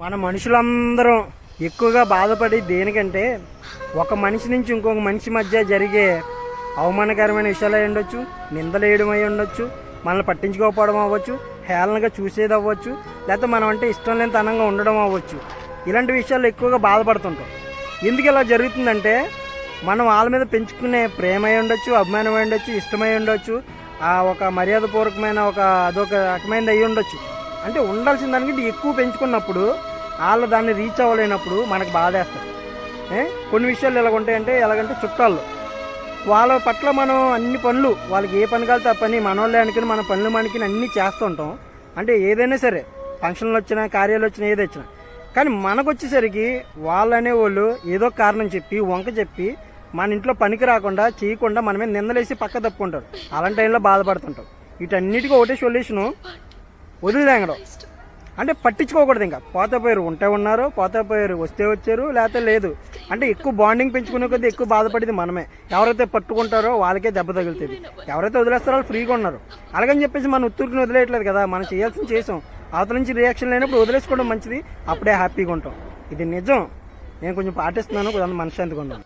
మన మనుషులందరం ఎక్కువగా బాధపడి దేనికంటే ఒక మనిషి నుంచి ఇంకొక మనిషి మధ్య జరిగే అవమానకరమైన విషయాలు అయి ఉండొచ్చు నిందలేయడం అయి ఉండొచ్చు మనల్ని పట్టించుకోకపోవడం అవ్వచ్చు హేళనగా చూసేది అవ్వచ్చు లేకపోతే మనం అంటే ఇష్టం లేని తనంగా ఉండడం అవ్వచ్చు. ఇలాంటి విషయాలు ఎక్కువగా బాధపడుతుంటాం. ఎందుకు ఇలా జరుగుతుందంటే మనం వాళ్ళ మీద పెంచుకునే ప్రేమ అయి ఉండొచ్చు అభిమానం అయి ఉండొచ్చు ఇష్టమై ఉండొచ్చు ఆ ఒక మర్యాదపూర్వకమైన ఒక అదొక రకమైనది అయి ఉండొచ్చు. అంటే ఉండాల్సిన దానికంటే ఎక్కువ పెంచుకున్నప్పుడు వాళ్ళు దాన్ని రీచ్ అవ్వలేనప్పుడు మనకు బాధేస్తారు ఏ? కొన్ని విషయాలు ఎలాగ ఉంటాయంటే ఎలాగంటే చుట్టాలు వాళ్ళ పట్ల మనం అన్ని పనులు వాళ్ళకి ఏ పని కలితే ఆ పని మనోళ్ళే అనుకుని మన పనులు మనకి అన్నీ చేస్తుంటాం. అంటే ఏదైనా సరే ఫంక్షన్లు వచ్చినా కార్యాలు వచ్చినా ఏది వచ్చినా. కానీ మనకు వచ్చేసరికి వాళ్ళు ఏదో కారణం చెప్పి వంక చెప్పి మన ఇంట్లో పనికి రాకుండా చేయకుండా మన మీద నిందలేసి పక్క తప్పుకుంటారు. అలాంటి టైంలో బాధపడుతుంటాం. వీటన్నిటికీ ఒకటే సొల్యూషను వదిలేంగడం అంటే పట్టించుకోకూడదు ఇంకా. పాత పోయారు ఉంటే ఉన్నారు పాత పోయారు వస్తే వచ్చారు లేకపోతే లేదు. అంటే ఎక్కువ బాండింగ్ పెంచుకునే కొద్దీ ఎక్కువ బాధపడేది మనమే. ఎవరైతే పట్టుకుంటారో వాళ్ళకే దెబ్బ తగులుతుంది. ఎవరైతే వదిలేస్తారో వాళ్ళు ఫ్రీగా ఉన్నారు. అలాగని చెప్పేసి మనం ఉత్తూరుకుని వదిలేయట్లేదు కదా మనం చేయాల్సింది చేసాం. అవతల నుంచి రియాక్షన్ లేనప్పుడు వదిలేసుకోవడం మంచిది. అప్పుడే హ్యాపీగా ఉంటాం. ఇది నిజం. నేను కొంచెం పాటిస్తున్నాను కొంత మనశ్శాంతిగా ఉన్నాను